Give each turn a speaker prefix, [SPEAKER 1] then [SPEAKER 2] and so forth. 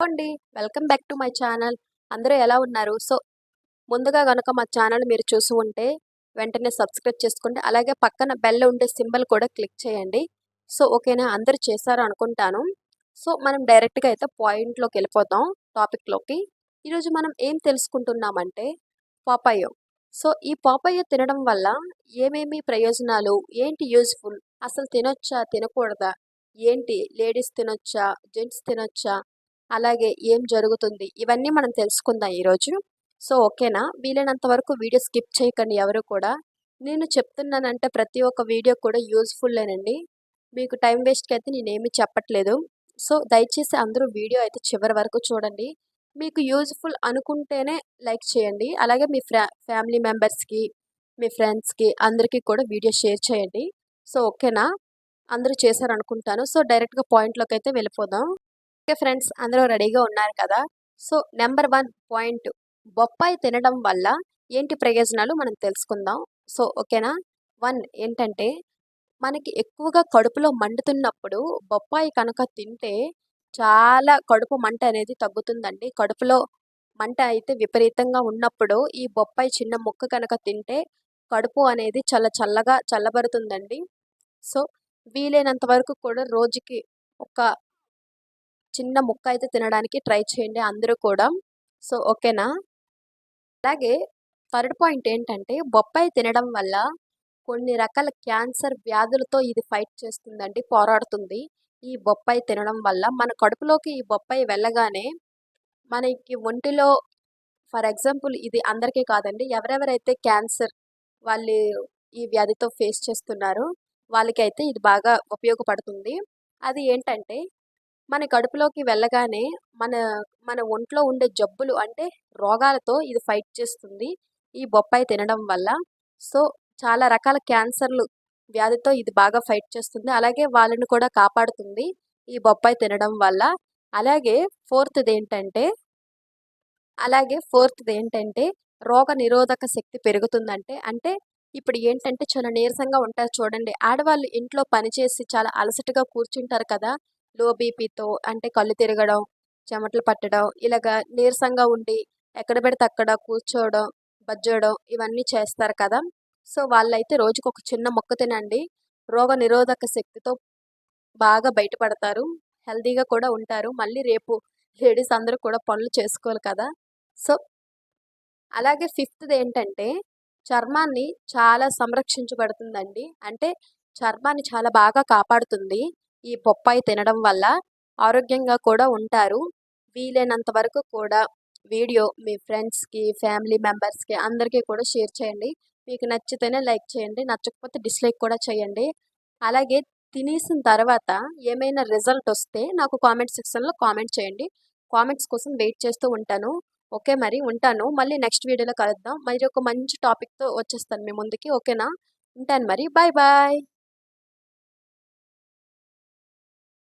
[SPEAKER 1] అండి welcome back to my channel. అందరూ ఎలా ఉన్నారు? సో ముందుగా కనుక మా ఛానల్ మీరు చూసి ఉంటే వెంటనే సబ్స్క్రైబ్ చేసుకోండి. అలాగే పక్కన బెల్ ఉండే సింబల్ కూడా క్లిక్ చేయండి. సో ఓకేనా? అందరు చేశారు అనుకుంటాను. సో మనం డైరెక్ట్గా అయితే పాయింట్లోకి వెళ్ళిపోతాం టాపిక్లోకి. ఈరోజు మనం ఏం తెలుసుకుంటున్నామంటే పాపాయో. సో ఈ పాపాయో తినడం వల్ల ఏమేమి ప్రయోజనాలు? ఏంటి యూజ్ఫుల్? అసలు తినొచ్చా? తినకూడదా? ఏంటి? లేడీస్ తినొచ్చా? జెంట్స్ తినొచ్చా? అలాగే ఏం జరుగుతుంది? ఇవన్నీ మనం తెలుసుకుందాం ఈరోజు సో ఓకేనా? వీలైనంత వరకు వీడియో స్కిప్ చేయకండి ఎవరు కూడా. నేను చెప్తున్నానంటే ప్రతి ఒక్క వీడియో కూడా యూజ్ఫుల్లేనండి మీకు టైం వేస్ట్కి అయితే నేనేమి చెప్పట్లేదు. సో దయచేసి అందరూ వీడియో అయితే చివరి వరకు చూడండి. మీకు యూజ్ఫుల్ అనుకుంటేనే లైక్ చేయండి. అలాగే మీ ఫ్రా ఫ్యామిలీ మెంబర్స్కి మీ ఫ్రెండ్స్కి అందరికీ కూడా వీడియో షేర్ చేయండి. సో ఓకేనా? అందరూ చేశారనుకుంటాను. సో డైరెక్ట్గా పాయింట్లోకి అయితే వెళ్ళిపోదాం. ఓకే ఫ్రెండ్స్ అందరూ రెడీగా ఉన్నారు కదా? సో నెంబర్ వన్ పాయింట్ బొప్పాయి తినడం వల్ల ఏంటి ప్రయోజనాలు మనం తెలుసుకుందాం. సో ఓకేనా? వన్ ఏంటంటే మనకి ఎక్కువగా కడుపులో మండుతున్నప్పుడు బొప్పాయి కనుక తింటే చాలా కడుపు మంట అనేది తగ్గుతుందండి. కడుపులో మంట అయితే విపరీతంగా ఉన్నప్పుడు ఈ బొప్పాయి చిన్న ముక్క కనుక తింటే కడుపు అనేది చాలా చల్లగా చల్లబడుతుందండి. సో వీలైనంత వరకు కూడా రోజుకి ఒక చిన్న ముక్క అయితే తినడానికి ట్రై చేయండి అందరూ కూడా. సో ఓకేనా? అలాగే థర్డ్ పాయింట్ ఏంటంటే బొప్పాయి తినడం వల్ల కొన్ని రకాల క్యాన్సర్ వ్యాధులతో ఇది ఫైట్ చేస్తుందండి పోరాడుతుంది. ఈ బొప్పాయి తినడం వల్ల మన కడుపులోకి ఈ బొప్పాయి వెళ్ళగానే మనకి ఒంటిలో ఫర్ ఎగ్జాంపుల్ ఇది అందరికీ కాదండి ఎవరెవరైతే క్యాన్సర్ వాళ్ళు ఈ వ్యాధితో ఫేస్ చేస్తున్నారో వాళ్ళకైతే ఇది బాగా ఉపయోగపడుతుంది. అది ఏంటంటే మన కడుపులోకి వెళ్ళగానే మన మన ఒంట్లో ఉండే జబ్బులు అంటే రోగాలతో ఇది ఫైట్ చేస్తుంది. ఈ బొప్పాయి తినడం వల్ల. సో చాలా రకాల క్యాన్సర్లు వ్యాధితో ఇది బాగా ఫైట్ చేస్తుంది. అలాగే వాళ్ళని కూడా కాపాడుతుంది ఈ బొప్పాయి తినడం వల్ల. అలాగే ఫోర్త్ది ఏంటంటే అలాగే ఫోర్త్ది ఏంటంటే రోగ నిరోధక శక్తి పెరుగుతుందంటే అంటే ఇప్పుడు ఏంటంటే చాలా నీరసంగా ఉంటారు చూడండి. ఆడవాళ్ళు ఇంట్లో పనిచేసి చాలా అలసటగా కూర్చుంటారు కదా. లో బీపీతో అంటే కళ్ళు తిరగడం చెమటలు పట్టడం ఇలాగా నీరసంగా ఉండి ఎక్కడ పెడితే అక్కడ కూర్చోవడం బజ్జోడం ఇవన్నీ చేస్తారు కదా. సో వాళ్ళైతే రోజుకు ఒక చిన్న మొక్క తినండి. రోగ నిరోధక శక్తితో బాగా బయటపడతారు. హెల్తీగా కూడా ఉంటారు. మళ్ళీ రేపు లేడీస్ అందరూ కూడా పనులు చేసుకోవాలి కదా. సో అలాగే ఫిఫ్త్ది ఏంటంటే చర్మాన్ని చాలా సంరక్షించబడుతుందండి. అంటే చర్మాన్ని చాలా బాగా కాపాడుతుంది. ఈ బొప్పాయి తినడం వల్ల ఆరోగ్యంగా కూడా ఉంటారు. వీలైనంత వరకు కూడా వీడియో మీ ఫ్రెండ్స్కి ఫ్యామిలీ మెంబర్స్కి అందరికీ కూడా షేర్ చేయండి. మీకు నచ్చితేనే లైక్ చేయండి నచ్చకపోతే డిస్లైక్ కూడా చేయండి. అలాగే తినేసిన తర్వాత ఏమైనా రిజల్ట్ వస్తే నాకు కామెంట్ సెక్షన్లో కామెంట్ చేయండి. కామెంట్స్ కోసం వెయిట్ చేస్తూ ఉంటాను. ఓకే మరి ఉంటాను. మళ్ళీ నెక్స్ట్ వీడియోలో కలుద్దాం. మరి ఒక మంచి టాపిక్తో వచ్చేస్తాను మీ ముందుకి. ఓకేనా? ఉంటాను మరి. Bye bye